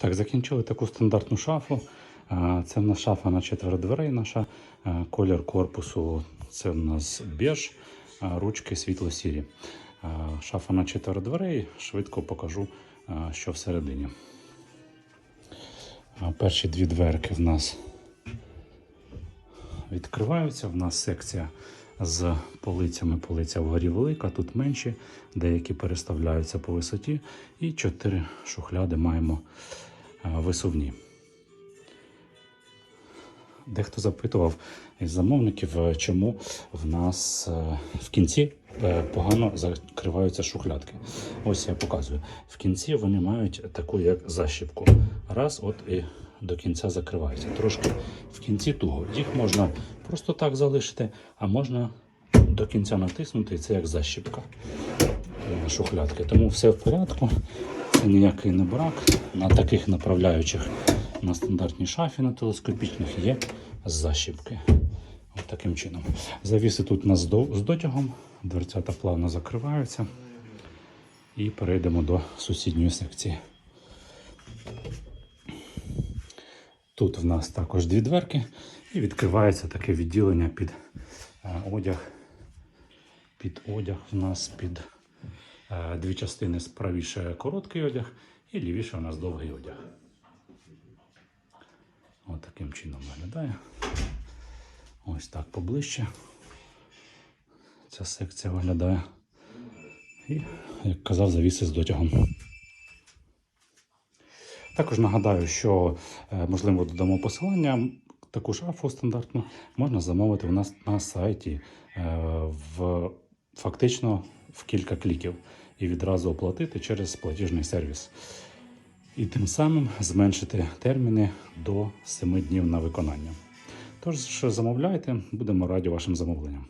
Так, закінчили таку стандартну шафу. Це в нас шафа на четверо дверей наша. Колір корпусу це в нас а ручки світло-сірі. Шафа на четверо дверей. Швидко покажу, що всередині. Перші дві дверки в нас відкриваються. В нас секція з полицями. Полиця вгорі велика, тут менші, деякі переставляються по висоті. І чотири шухляди маємо висувні. Дехто запитував із замовників, е, чому в нас е, в кінці е, погано закриваються шухлядки. Ось я показую. В кінці вони мають таку як защіпку. Раз, от і до кінця закриваються. Трошки в кінці туго. Їх можна просто так залишити, а можна до кінця натиснути, і це як защіпка шухлядки. Тому все в порядку. Ніякий не брак. На таких направляючих на стандартній шафі на телескопічних є защіпки. От таким чином. Завіси тут у нас з дотягом, дверцята плавно закриваються. І перейдемо до сусідньої секції. Тут в нас також дві дверки і відкривається таке відділення під е, одяг. Під одяг в нас під дві частини правіше короткий одяг і лівіше у нас довгий одяг. Ось таким чином виглядає. Ось так поближче. Ця секція виглядає. І, як казав, завіси з дотягом. Також нагадаю, що е, можливо додамо посилання. Таку шафу стандартну можна замовити у нас на сайті е, в фактично в кілька кліків і відразу оплатити через платіжний сервіс. І тим самим зменшити терміни до 7 днів на виконання. Тож замовляйте, будемо раді вашим замовленням.